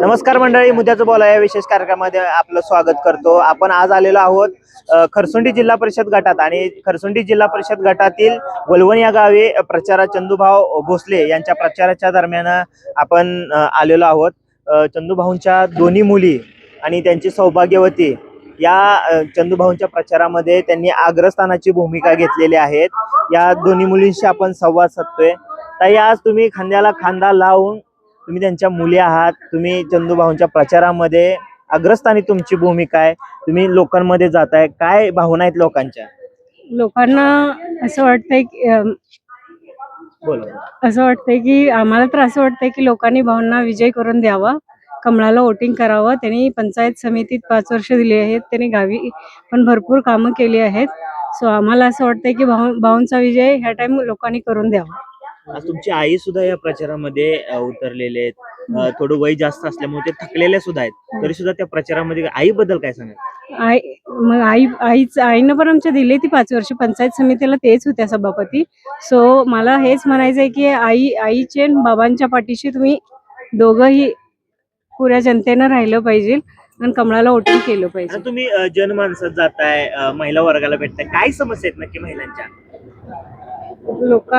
नमस्कार मंडळी मुद्द्याचं बोला या विशेष कार्यक्रमामध्ये आपलं स्वागत करतो. आपण आज आलेलो आहोत खरसुंडी जिल्हा परिषद गटात आणि खरसुंडी जिल्हा परिषद गटातील वलवण या गावी प्रचारा चंदूभाऊ भोसले यांच्या प्रचाराच्या दरम्यान आपण आलेलो आहोत. चंदूभाऊंच्या दोन्ही मुली आणि त्यांची सौभाग्यवती या चंदूभाऊंच्या प्रचारामध्ये त्यांनी अग्रस्थानाची भूमिका घेतलेली आहेत. या दोन्ही मुलींशी आपण संवाद साधतोय. ताई आज तुम्ही खांद्याला खांदा लावून तुम्ही त्यांच्या मुली आहात तुम्ही चंदूभाऊंच्या प्रचारामध्ये अग्रस्थानी तुमची भूमिका आहे तुम्ही लोकांमध्ये जाताय काय भावना आहेत लोकांच्या? लोकांना असं वाटतंय की अम, असं वाटतंय की आम्हाला तर असं वाटतंय की लोकांनी भाऊंना विजय करून द्यावा कमळाला वोटिंग करावं. त्यांनी पंचायत समितीत पाच वर्ष दिली आहेत त्यांनी गावी पण भरपूर कामं केली आहेत. सो आम्हाला असं वाटतंय की भाऊ भाऊंचा विजय ह्या टाइम लोकांनी करून द्यावा. आज तुमची आई सुद्धा या प्रचारामध्ये उतरलेले आहेत. थोडं वय जास्त असल्यामुळे ते थकलेले सुद्धा आहेत. तरी सुद्धा त्या प्रचारामध्ये आई बद्दल काय सांगा आई मग आई आईच आईनं पण आमच्या दिली ती पाच वर्ष. पंचायत समितीला तेच होत्या सभापती. सो मला हेच म्हणायचं आहे की आई आईचे बाबांच्या पाठीशी तुम्ही दोघंही पुऱ्या जनतेनं राहिलं पाहिजे आणि कमळाला वोटिंग केलं पाहिजे. तुम्ही जनमानसात जाताय महिला वर्गाला भेटताय. काय समस्या आहेत नक्की महिलांच्या? लोक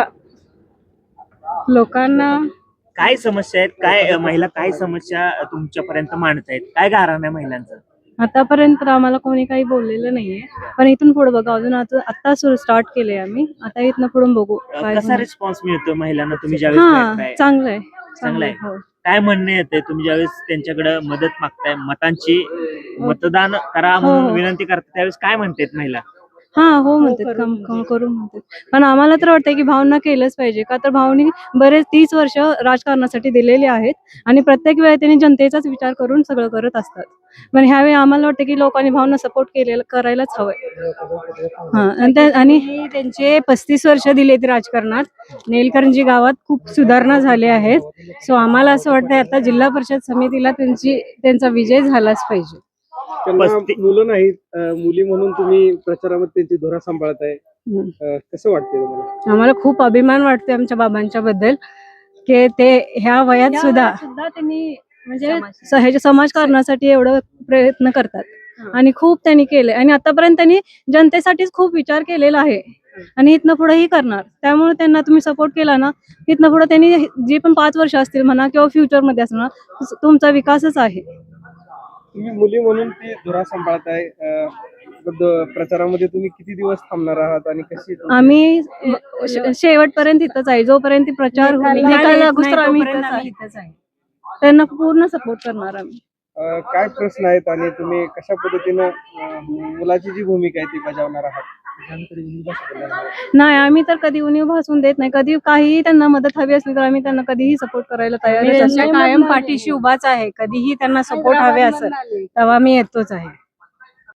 लोकांना काय समस्या आहेत? काय महिला काय समस्या तुमच्यापर्यंत मांडतायत? काय गारण आहे महिलांचं? आतापर्यंत आम्हाला कोणी काही बोललेलं नाहीये. पण इथून पुढे बघा अजून आता आता सुरू स्टार्ट केलंय आम्ही. आता इथनं पुढून बघू काय कसा होणार. रिस्पॉन्स मिळतो महिलांना? तुम्ही ज्यावेळेस हा भेटताय? चांगलं आहे चांगलं आहे. हो. काय म्हणणे येते तुम्ही ज्यावेळेस त्यांच्याकडे मदत मागताय मतांची मतदान करा हो, म्हणून हो. विनंती करता त्यावेळेस काय म्हणतात महिला? हा हो म्हणतात. कम कम करू म्हणतात पण आम्हाला तर वाटतंय की भावना केलंच पाहिजे. का तर भावनी बरेच तीस वर्ष राजकारणासाठी दिलेली आहेत आणि प्रत्येक वेळी त्यांनी जनतेचाच विचार करून सगळं करत असतात. पण ह्यावेळी आम्हाला वाटतं की लोकांनी भावना सपोर्ट केलेला करायलाच हवंय. हा आणि त्या- आणि त्यांचे पस्तीस वर्ष दिलेत राजकारणात. नेलकरंजी गावात खूप सुधारणा झाल्या आहेत. सो आम्हाला असं वाटतंय आता जिल्हा परिषद समितीला त्यांची त्यांचा विजय झालाच पाहिजे. त्यांना मुलं नाहीत अं, मुली म्हणून तुम्ही प्रचारामध्ये त्यांची धोरा सांभाळताय. हम्म. अं, कसं वाटतंय तुम्हाला? आम्हाला खूप अभिमान वाटतोय आमच्या बाबांच्या बद्दल की ते ह्या वयात सुद्धा त्यांनी म्हणजे स- ह्याच्या समाजकारणासाठी एवढं प्रयत्न करतात. आणि खूप त्यांनी केले आणि आतापर्यंत त्यांनी जनतेसाठीच खूप विचार केलेला आहे. आणि इथनं पुढेही करणार. त्यामुळे त्यांना तुम्ही सपोर्ट केला ना इथनं पुढे त्यांनी जे पण पाच वर्ष असतील म्हणा किंवा फ्युचरमध्ये असणार तुमचा विकासच आहे. तुम्ही मुली म्हणून ती धोरा सांभाळताय प्रचारामध्ये तुम्ही किती दिवस थांबणार आहात आणि कशी आम्ही श- शेवटपर्यंत इथंच आहे. जोपर्यंत प्रचार होईल निकाल लागूस तर आम्ही इथंच आहे. त्यांना पूर्ण सपोर्ट करणार आम्ही. अं, काय प्रश्न आहेत आणि तुम्ही कशा पद्धतीनं अं, मुलाची जी भूमिका आहे ती बजावणार आहात? नाही आम्ही तर कधी उणीव भासून देत नाही. कधी काहीही त्यांना मदत हवी असली तर आम्ही त्यांना कधीही सपोर्ट करायला तयार कायम पाठीशी उभाच आहे. कधीही त्यांना सपोर्ट हवे असेल तेव्हा मी येतोच आहे.